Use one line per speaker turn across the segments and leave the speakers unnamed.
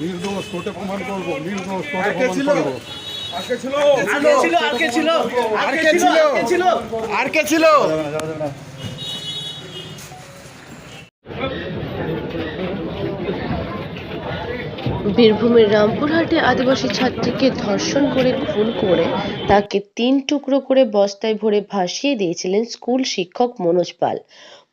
নির্দোষ কোর্টে প্রমাণ করব নির্দোষ কোর্টে প্রমাণ করব
আর কে ছিল? আর কে ছিল? আর কে ছিল? আর কে ছিল?
বীরভূমের রামপুরহাটে আদিবাসী ছাত্রীকে ধর্ষণ করে, খুন করে, তাকে তিন টুকরো করে বস্তায় ভরে ভাসিয়ে দিয়েছিলেন স্কুল শিক্ষক মনোজ পাল।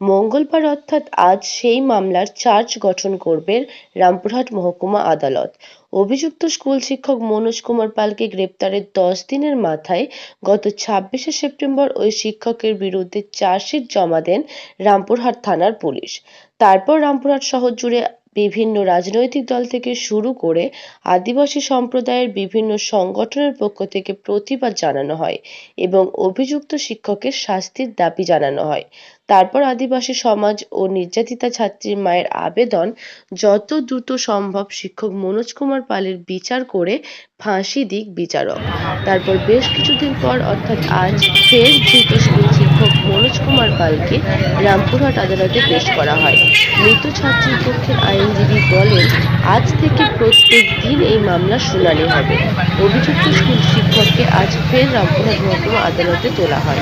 মঙ্গলবার অর্থাৎ আজ সেই মামলার চার্জ গঠন করবে রামপুরহাট মহকুমা আদালত। অভিযুক্ত স্কুল শিক্ষক মনোজ কুমার পালকে গ্রেপ্তারের দশ দিনের মাথায় গত ছাব্বিশে সেপ্টেম্বর ওই শিক্ষকের বিরুদ্ধে চার্জশিট জমা দেন রামপুরহাট থানার পুলিশ। তারপর রামপুরহাট শহর জুড়ে বিভিন্ন রাজনৈতিক দল থেকে শুরু করে আদিবাসী সম্প্রদায়ের বিভিন্ন সংগঠনের পক্ষ থেকে প্রতিবাদ জানানো হয় এবং অভিযুক্ত শিক্ষকের শাস্তির দাবি জানানো হয়। তারপর আদিবাসী সমাজ ও নির্যাতিতা ছাত্রীর মায়ের আবেদন যত দ্রুত সম্ভব শিক্ষক মনোজ কুমার পালের বিচার করে ফাঁসি দিক বিচারক। তারপর বেশ কিছুদিন পর অর্থাৎ আজ ফের মনোজ কুমার পালকে রামপুরহাট আদালতে পেশ করা হয়। মৃত ছাত্রীর পক্ষের আইনজীবী বলেন, আজ থেকে প্রত্যেক দিন এই মামলার শুনানি হবে। অভিযুক্ত স্কুল শিক্ষককে আজ ফের রামপুরহাট মহকুমা আদালতে তোলা হয়।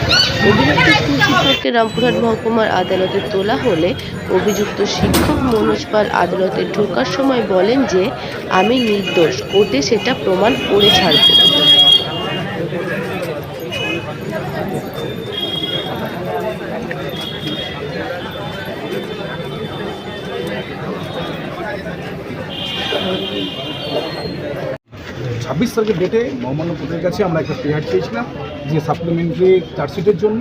অভিযুক্ত স্কুল শিক্ষককে রামপুরহাট মহকুমার আদালতে তোলা হলে অভিযুক্ত শিক্ষক মনোজ পাল আদালতে ঢোকার সময় বলেন যে, আমি নির্দোষ কোর্টে সেটা প্রমাণ করে ছাড়ব।
ছাব্বিশ তারিখের ডেটে মহামান্য কোর্টের কাছে আমরা একটা প্রেয়ার চেয়েছিলাম যে সাপ্লিমেন্টারি চার্জশিটের জন্য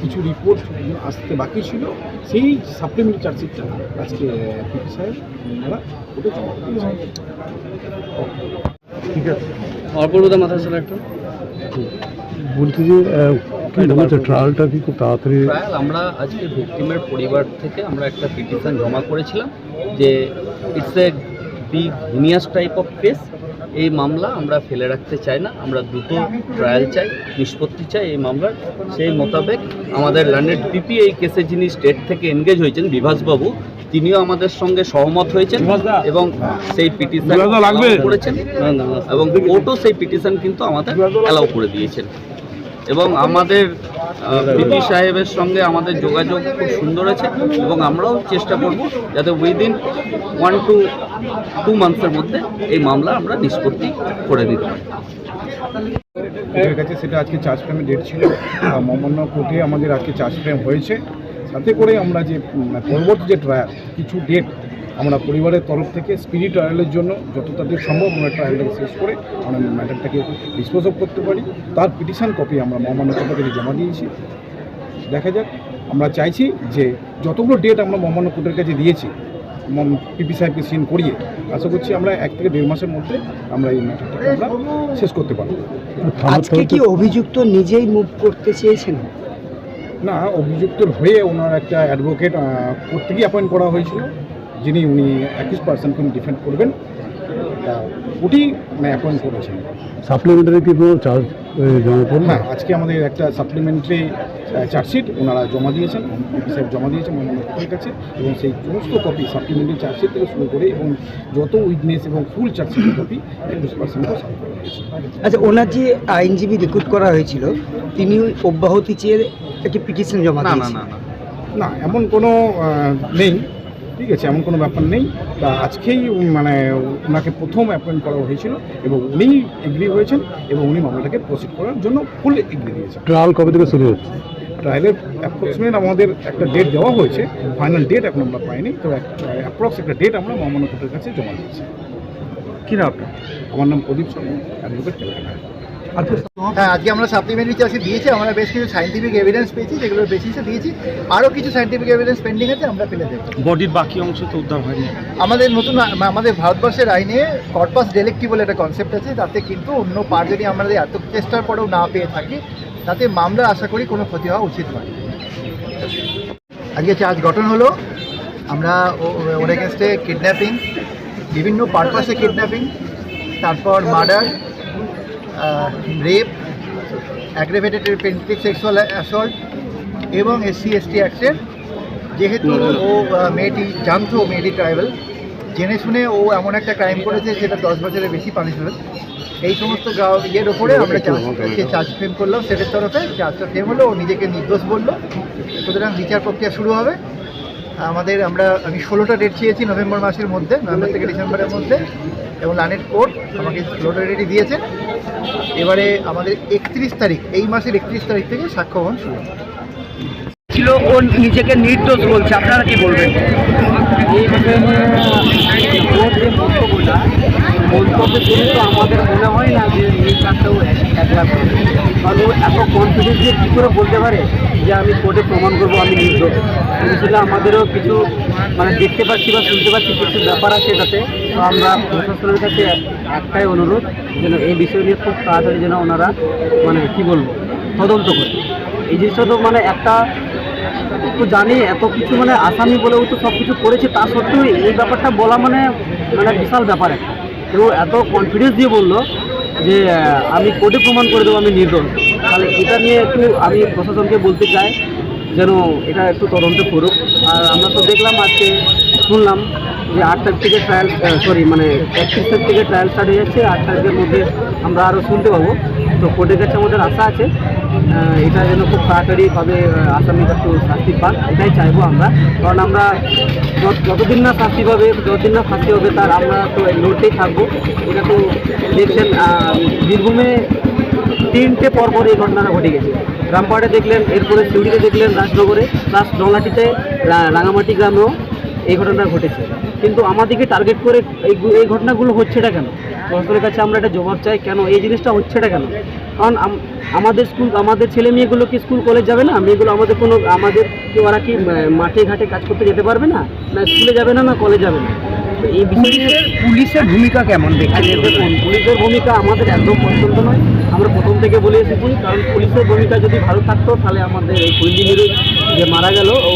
কিছু রিপোর্ট আসতে বাকি ছিল। সেই সাপ্লিমেন্টারি চার্জশিটটা আজকে পিপি সাহেব ওনারা কোর্টে জমা ঠিক আছে।
অপূর্বতা মাথা ছিল একটু।
বলছি যে ট্রায়ালটা কি খুব তাড়াতাড়ি?
ট্রায়াল আমরা আজকে ভিকটিমের পরিবার থেকে আমরা একটা পিটিশন জমা করেছিলাম যে it's a big heinous type of case এই মামলা আমরা ফেলে রাখতে চাই না। আমরা দ্রুত ট্রায়াল চাই নিষ্পত্তি চাই এই মামলার। সেই মোতাবেক আমাদের ল্যান্ডেড পিপি এই কেসে যিনি স্টেট থেকে এনগেজ হয়েছেন বিভাসবাবু তিনিও আমাদের সঙ্গে সহমত হয়েছেন এবং সেই পিটিশন করেছেন। এবং কোর্টও সেই পিটিশন কিন্তু আমাদের অ্যালাউ করে দিয়েছেন। এবং আমাদের পিপি সাহেবের সঙ্গে আমাদের যোগাযোগ খুব সুন্দর আছে এবং আমরাও চেষ্টা করব যাতে উইদিন ওয়ান টু টু মান্থসের মধ্যে এই মামলা আমরা নিষ্পত্তি করে দিতে পারি।
কাছে সেটা আজকে চার্জ ফ্রেমের ডেট ছিল। আহ, মহামান্য কোর্টে আমাদের আজকে চার্জ ফ্রেম হয়েছে। তাতে করে আমরা যে উম, পরবর্তী যে ট্রায়াল কিছু ডেট আমরা পরিবারের তরফ থেকে স্পিডি ট্রায়ালের জন্য যত তাদের সম্ভব আমরা ট্রায়ালটাকে শেষ করে আমরা ম্যাটারটাকে ডিসপোজ অফ করতে পারি। তার পিটিশান কপি আমরা মহামান্য কোর্টের কাছে জমা দিয়েছি। দেখা যাক আমরা চাইছি যে যতগুলো ডেট আমরা মহামান্য কোর্টের কাছে দিয়েছি পিপি সাহেবকে সিন করিয়ে আশা করছি আমরা এক থেকে দেড় মাসের মধ্যে আমরা এই ম্যাটারটাকে আমরা শেষ করতে পারব।
আজকে কি অভিযুক্ত নিজেই মুভ করতে চেয়েছেন?
না অভিযুক্তর হয়ে ওনার একটা অ্যাডভোকেট কোর্ট থেকেই অ্যাপয়েন্ট করা হয়েছিল। যিনি উনি একুশ পার্সেন্টকে উনি ডিফেন্ড করবেন তা ওটি মানে অ্যাপয়েন্ট করেছেন।
সাপ্লিমেন্টারি কি কোনো চার্জ জমা করুন।
হ্যাঁ আজকে আমাদের একটা সাপ্লিমেন্টারি চার্জশিট ওনারা জমা দিয়েছেন সাহেব জমা দিয়েছেন মহামান্য কোর্টের কাছে এবং সেই সমস্ত কপি সাপ্লিমেন্টারি চার্জশিট থেকে শুরু করে এবং যত উইটনেস এবং ফুল চার্জশিটের কপি একুশ পার্সেন্টও সাইন করা হয়েছে।
আচ্ছা ওনার যে আইনজীবী রিক্রুট করা হয়েছিল তিনি অব্যাহতি চেয়ে একটি পিটিশন জমা
না না না না।
না এমন কোনো নেই। ঠিক আছে এমন কোনো ব্যাপার নেই। তা আজকেই মানে ওনাকে প্রথম অ্যাপয়েন্ট করা হয়েছিল এবং উনি এগ্রি হয়েছেন এবং উনি মামলাটাকে প্রসিড করার জন্য ফুল এগ্রি দিয়েছেন।
ট্রায়াল কবে থেকে শুরু হচ্ছে
ট্রায়ালের অ্যাপ্রক্সিমেট আমাদের একটা ডেট দেওয়া হয়েছে ফাইনাল ডেট এখন আমরা পাইনি তো অ্যাপ্রক্স একটা ডেট আমরা মহামান্য কোর্টের কাছে জমা দিয়েছি।
কি না আপনার?
আমার নাম প্রদীপ শর্মা অ্যাডভোকেট ক্যালকাটা
হ্যাঁ আজকে আমরা সাপ্লিমেন্টারি চার্জে দিয়েছি আমরা বেশ কিছু সাইন্টিফিক এভিডেন্স পেয়েছি যেগুলোর বেসিসে দিয়েছি। আরও কিছু সাইন্টিফিক এভিডেন্স পেন্ডিং আছে আমরা ফেলে দেবো।
বডির বাকি অংশ তো উদ্ধার হয়নি।
আমাদের নতুন আমাদের ভারতবর্ষের আইনে কর্পাস ডেলেক্টিভ বলে একটা কনসেপ্ট আছে তাতে কিন্তু অন্য পার যদি আমাদের এত চেষ্টার পরেও না পেয়ে থাকি তাতে মামলা আশা করি কোনো ক্ষতি হওয়া উচিত নয়। আজকে চার্জ গঠন হলো আমরা ওর এগেনস্টে কিডন্যাপিং বিভিন্ন পারপাসে কিডন্যাপিং তারপর murder rape aggravated penetrative sexual assault এবং এসসি এসটি অ্যাক্টের যেহেতু ও মেয়েটি জানতো ও মেয়েটি ট্রাইবেল জেনে শুনে ও এমন একটা ক্রাইম করেছে যেটা দশ বছরের বেশি পানিশমেন্ট এই সমস্ত ইয়ের ওপরে আমরা চার্জকে চার্জ ফ্রেম করলাম সেটের তরফে চার্জটা ফ্রেম হলো ও নিজেকে নির্দোষ বলল। সুতরাং বিচার প্রক্রিয়া শুরু হবে। আমাদের আমরা আমি ষোলোটা ডেট চেয়েছি নভেম্বর মাসের মধ্যে নভেম্বর থেকে ডিসেম্বরের মধ্যে এবং লানের কোর্ট আমাকে ষোলোটা ডেটই দিয়েছে। এবারে আমাদের একত্রিশ তারিখ এই মাসের একত্রিশ তারিখ থেকে সাক্ষ্য গ্রহণ শুরু
ছিল ও নিজেকে নির্দোষ বলছে আপনারা কি বলবেন?
এই বিষয়ে ওর যে মন্তব্যটা মন্তব্যে কিন্তু আমাদের মনে হয় না যে নির্বাচন একলা এত কনফিডেন্স দিয়ে কী করে বলতে পারে যে আমি কোর্টে প্রমাণ করব, আমি নির্দোষ? আসলে আমাদেরও কিছু মানে দেখতে পাচ্ছি বা শুনতে পাচ্ছি কিছু ব্যাপার আছে এটাতে। তো আমরা প্রশাসনের কাছে একটাই অনুরোধ, যেন এই বিষয় নিয়ে খুব তাড়াতাড়ি যেন ওনারা মানে কি বলব, তদন্ত করে। এই জিনিসটা তো মানে একটা তো জানি, এত কিছু মানে আসামি বলেও তো সব কিছু করেছে, তা সত্ত্বেও এই ব্যাপারটা বলা মানে মানে বিশাল ব্যাপার একটা। এবং এত কনফিডেন্স দিয়ে বলল যে আমি কোর্টে প্রমাণ করে দেবো, আমি নির্দোষ। তাহলে এটা নিয়ে একটু আমি প্রশাসনকে বলতে চাই যেন এটা একটু তদন্ত করুক। আর আমরা তো দেখলাম আজকে শুনলাম যে আট তারিখ থেকে ট্রায়াল সরি মানে একত্রিশ তারিখ থেকে ট্রায়াল স্টার্ট হয়ে যাচ্ছে। আট তারিখের মধ্যে আমরা আরও শুনতে পাবো। তো কোর্টের কাছে আমাদের আশা আছে এটা যেন খুব তাড়াতাড়িভাবে আহ, আসামিটা একটু শাস্তি পাক এটাই চাইব আমরা। কারণ আমরা যতদিন না শাস্তি পাবে যতদিন না ফাঁসি হবে তার আমরা তো লড়তেই থাকব। এটা তো দেখছেন বীরভূমে তিনটে পরপর এই ঘটনাটা ঘটে গেছে। রামপাহাড়ে দেখলেন এরপরে সিউড়িতে দেখলেন রাজনগরে প্লাস ডলাটিতে রা- রাঙামাটি গ্রামেও এই ঘটনা ঘটেছে। কিন্তু আমাদেরকে টার্গেট করে এই ঘটনাগুলো হচ্ছেটা কেন? প্রশাসনের কাছে আমরা এটা জবাব চাই কেন এই জিনিসটা হচ্ছেটা কেন? কারণ আমাদের স্কুল আমাদের ছেলে মেয়েগুলো কি স্কুল কলেজ যাবে না? মেয়েগুলো আমাদের কোনো আমাদের কি ওরা কি মাঠে ঘাটে কাজ করতে যেতে পারবে না? না স্কুলে যাবে না না কলেজ যাবে না? এই বিষয়
পুলিশের ভূমিকা কেমন দেখছেন?
পুলিশের ভূমিকা আমাদের একদম পছন্দ নয়। আমরা প্রথম থেকে বলে এসেছি, কারণ পুলিশের ভূমিকা যদি ভালো থাকতো, তাহলে আমাদের এই কুইন্দি যে মারা গেল, ও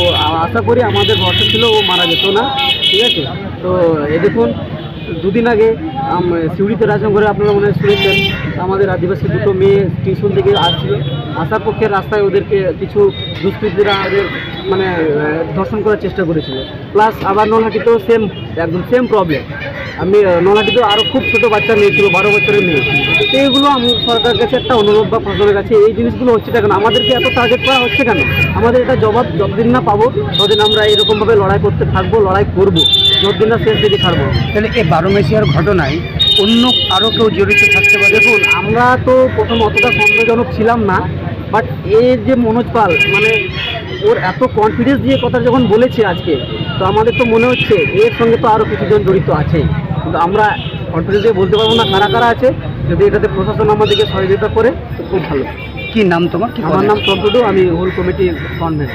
আশা করি আমাদের ভরসা ছিল ও মারা যেত না, ঠিক আছে? তো এ দেখুন, দুদিন আগে সিউড়িতে রাজনগরে আপনারা মনে হয় শুনেছেন, আমাদের আদিবাসী দুটো মেয়ে টিউশন থেকে আসছিল, আসার পক্ষে রাস্তায় ওদেরকে কিছু দুষ্কৃতীরা ওদের মানে ধর্ষণ করার চেষ্টা করেছিল। প্লাস আবার নলহাটিতেও সেম একদম সেম প্রবলেম আমি নলহাটিতেও আরও খুব ছোটো বাচ্চা মেয়ে ছিল, বারো বছরের মেয়ে। এইগুলো আমি সরকারের কাছে একটা অনুরোধ বা প্রশাসনের কাছে এই জিনিসগুলো হচ্ছে কেন আমাদেরকে এত টার্গেট করা হচ্ছে কেন? আমাদের এটা জবাব যতদিন না পাবো ততদিন আমরা এরকমভাবে লড়াই করতে থাকব লড়াই করব যতদিন না শেষ দিকে ছাড়বো।
তাহলে এই বারো মেশিয়ার ঘটনায় অন্য আরও কেউ জড়িত থাকতে পারে?
দেখুন আমরা তো প্রথম অতটা সন্দেহজনক ছিলাম না বাট এর যে মনোজ পাল মানে ওর এত কনফিডেন্স দিয়ে কথা যখন বলেছে আজকে তো আমাদের তো মনে হচ্ছে এর সঙ্গে তো আরও কিছুজন জড়িত আছেই। কিন্তু আমরা দিয়ে বলতে পারব না কারা কারা আছে। যদি এটাতে প্রশাসন আমাদেরকে সহযোগিতা করে তো খুব ভালো।
কি নাম তোমার? কি
আমার নাম চন্দ্রদু আমি হোল কমিটি ফ্রন্টম্যান